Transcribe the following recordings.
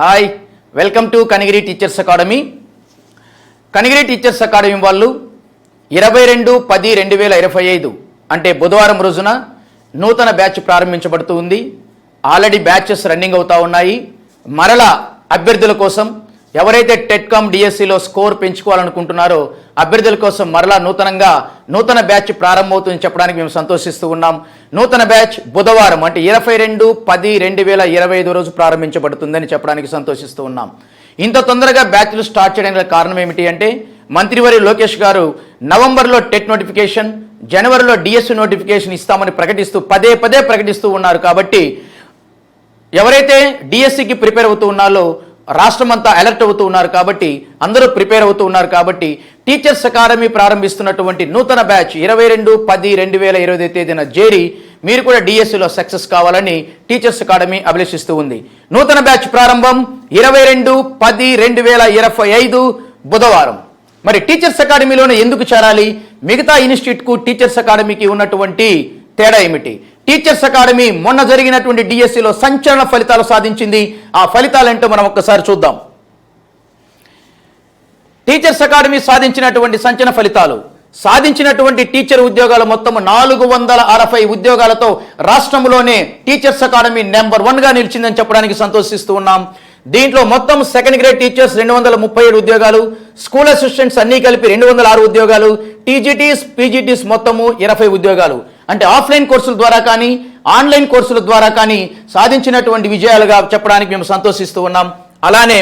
Hi welcome to Kanigiri teachers academy. Kanigiri teachers academy వాళ్ళు ఇరవై రెండు పది రెండు వేల ఇరవై ఐదు అంటే బుధవారం రోజున నూతన బ్యాచ్ ప్రారంభించబడుతూ ఉంది. ఆల్రెడీ బ్యాచెస్ రన్నింగ్ అవుతూ ఉన్నాయి. మరలా అభ్యర్థుల కోసం ఎవరైతే టెట్కామ్ డిఎస్సిలో స్కోర్ పెంచుకోవాలనుకుంటున్నారో అభ్యర్థుల కోసం మరలా నూతనంగా నూతన బ్యాచ్ ప్రారంభమవుతుందని చెప్పడానికి మేము సంతోషిస్తూ ఉన్నాం. నూతన బ్యాచ్ బుధవారం అంటే ఇరవై రెండు పది రెండు వేల ఇరవై ఐదు రోజు ప్రారంభించబడుతుందని చెప్పడానికి సంతోషిస్తూ ఉన్నాం. ఇంత తొందరగా బ్యాచ్లు స్టార్ట్ చేయడానికి కారణం ఏమిటి అంటే మంత్రివరి లోకేష్ గారు నవంబర్లో టెట్ నోటిఫికేషన్ జనవరిలో డిఎస్సి నోటిఫికేషన్ ఇస్తామని ప్రకటిస్తూ పదే పదే ప్రకటిస్తూ ఉన్నారు కాబట్టి ఎవరైతే డిఎస్సికి ప్రిపేర్ అవుతూ ఉన్నారో రాష్ట్రం అంతా అలర్ట్ అవుతూ ఉన్నారు కాబట్టి అందరూ ప్రిపేర్ అవుతూ ఉన్నారు కాబట్టి టీచర్స్ అకాడమీ ప్రారంభిస్తున్నటువంటి నూతన బ్యాచ్ ఇరవై రెండు పది రెండు వేల ఇరవై తేదీన చేరి మీరు కూడా డిఎస్సిలో సక్సెస్ కావాలని టీచర్స్ అకాడమీ అభిలషిస్తూ ఉంది. నూతన బ్యాచ్ ప్రారంభం ఇరవై రెండు పది రెండు వేల ఇరవై ఐదు బుధవారం. మరి టీచర్స్ అకాడమీలోనే ఎందుకు చేరాలి? మిగతా ఇన్స్టిట్యూట్కు టీచర్స్ అకాడమీకి ఉన్నటువంటి తేడా ఏమిటి? టీచర్స్ అకాడమీ మొన్న జరిగినటువంటి డిఎస్సిలో సంచలన ఫలితాలు సాధించింది. ఆ ఫలితాలు మనం ఒక్కసారి చూద్దాం. టీచర్స్ అకాడమీ సాధించినటువంటి సంచలన ఫలితాలు. సాధించినటువంటి టీచర్ ఉద్యోగాలు మొత్తం నాలుగు వందల అరవై ఉద్యోగాలతో రాష్ట్రంలోనే టీచర్స్ అకాడమీ నెంబర్ వన్గా నిలిచిందని చెప్పడానికి సంతోషిస్తూ ఉన్నాం. దీంట్లో మొత్తం సెకండ్ గ్రేడ్ టీచర్స్ రెండు వందల ముప్పై ఏడు ఉద్యోగాలు స్కూల్ అసిస్టెంట్స్ అన్నీ కలిపి రెండు వందల ఆరు ఉద్యోగాలు టీజీటీస్ పీజీటీస్ మొత్తము ఇరవై ఉద్యోగాలు. అంటే ఆఫ్లైన్ కోర్సుల ద్వారా కానీ ఆన్లైన్ కోర్సుల ద్వారా కానీ సాధించినటువంటి విజయాలుగా చెప్పడానికి మేము సంతోషిస్తూ ఉన్నాం. అలానే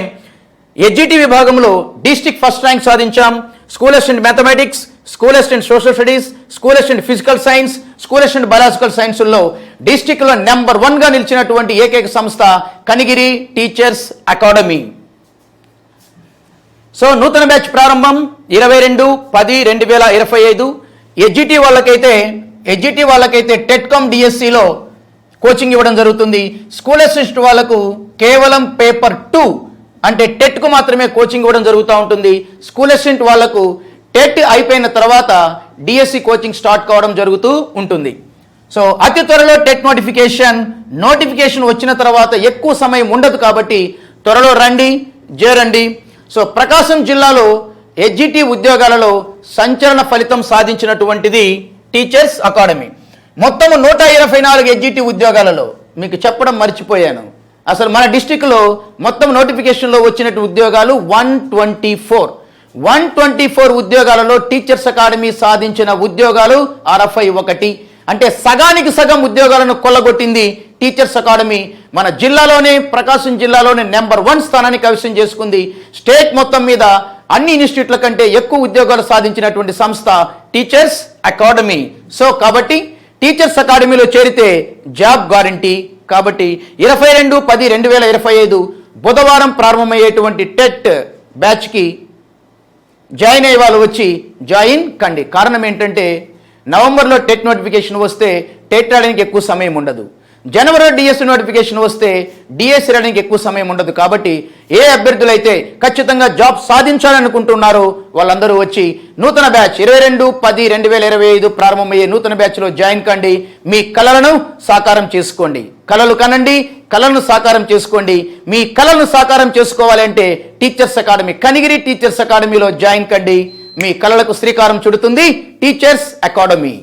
ఎడ్జిటి విభాగంలో డిస్టిక్ ఫస్ట్ ర్యాంక్ సాధించాం. School assistant mathematics school assistant social studies school assistant physical science school assistant biological సైన్స్లో డిస్టిక్లో నెంబర్ వన్గా నిలిచినటువంటి ఏకైక సంస్థ కనిగిరి టీచర్స్ అకాడమీ. సో నూతన బ్యాచ్ ప్రారంభం ఇరవై రెండు పది రెండు వేల ఇరవై ఐదు. ఎడ్జిటి వాళ్ళకైతే ఎడ్జిటి వాళ్ళకైతే టెట్కామ్ డిఎస్సిలో కోచింగ్ ఇవ్వడం జరుగుతుంది. స్కూల్ అసిస్ట్ వాళ్ళకు కేవలం పేపర్ టూ అంటే టెట్కు మాత్రమే కోచింగ్ ఇవ్వడం జరుగుతూ ఉంటుంది. స్కూల్ అసిస్టెంట్ వాళ్ళకు టెట్ అయిపోయిన తర్వాత డిఎస్సి కోచింగ్ స్టార్ట్ కావడం జరుగుతూ ఉంటుంది. సో అతి త్వరలో టెట్ నోటిఫికేషన్ నోటిఫికేషన్ వచ్చిన తర్వాత ఎక్కువ సమయం ఉండదు కాబట్టి త్వరలో రండి చేరండి. సో ప్రకాశం జిల్లాలో ఎడ్జిటి ఉద్యోగాలలో సంచలన ఫలితం సాధించినటువంటిది టీచర్స్ అకాడమీ మొత్తం నూట ఇరవై నాలుగు ఎడ్జిటి ఉద్యోగాలలో మీకు చెప్పడం మర్చిపోయాను. అసలు మన డిస్టిక్లో మొత్తం నోటిఫికేషన్లో వచ్చినట్టు ఉద్యోగాలు one twenty four one twenty four ఉద్యోగాలలో టీచర్స్ అకాడమీ సాధించిన ఉద్యోగాలు అరవై ఒకటి. అంటే సగానికి సగం ఉద్యోగాలను కొల్లగొట్టింది టీచర్స్ అకాడమీ మన జిల్లాలోనే ప్రకాశం జిల్లాలోనే నెంబర్ వన్ స్థానాన్ని కైవసం చేసుకుంది. స్టేట్ మొత్తం మీద అన్ని ఇన్స్టిట్యూట్ల కంటే ఎక్కువ ఉద్యోగాలు సాధించినటువంటి సంస్థ టీచర్స్ అకాడమీ. సో కాబట్టి టీచర్స్ అకాడమీలో చేరితే జాబ్ గ్యారంటీ. కాబట్టి ఇరవై రెండు పది రెండు వేల ఇరవై ఐదు బుధవారం ప్రారంభమయ్యేటువంటి టెట్ బ్యాచ్కి జాయిన్ అయ్యే వాళ్ళు వచ్చి జాయిన్ కండి. కారణం ఏంటంటే నవంబర్లో టెట్ నోటిఫికేషన్ వస్తే టెట్ రాయడానికి ఎక్కువ సమయం ఉండదు. జనవరిలో డిఎస్సి నోటిఫికేషన్ వస్తే డిఎస్సి రాయడానికి ఎక్కువ సమయం ఉండదు కాబట్టి ఏ అభ్యర్థులైతే ఖచ్చితంగా జాబ్ సాధించాలనుకుంటున్నారో వాళ్ళందరూ వచ్చి నూతన బ్యాచ్ ఇరవై రెండు పది రెండు వేల ఇరవై ఐదు ప్రారంభమయ్యే నూతన బ్యాచ్లో జాయిన్ కండి. మీ కళలను సాకారం చేసుకోండి. కళలు కనండి కళలను సాకారం చేసుకోండి. మీ కళలను సాకారం చేసుకోవాలంటే టీచర్స్ అకాడమీ కనిగిరి టీచర్స్ అకాడమీలో జాయిన్ కండి. మీ కళలకు శ్రీకారం చుడుతుంది టీచర్స్ అకాడమీ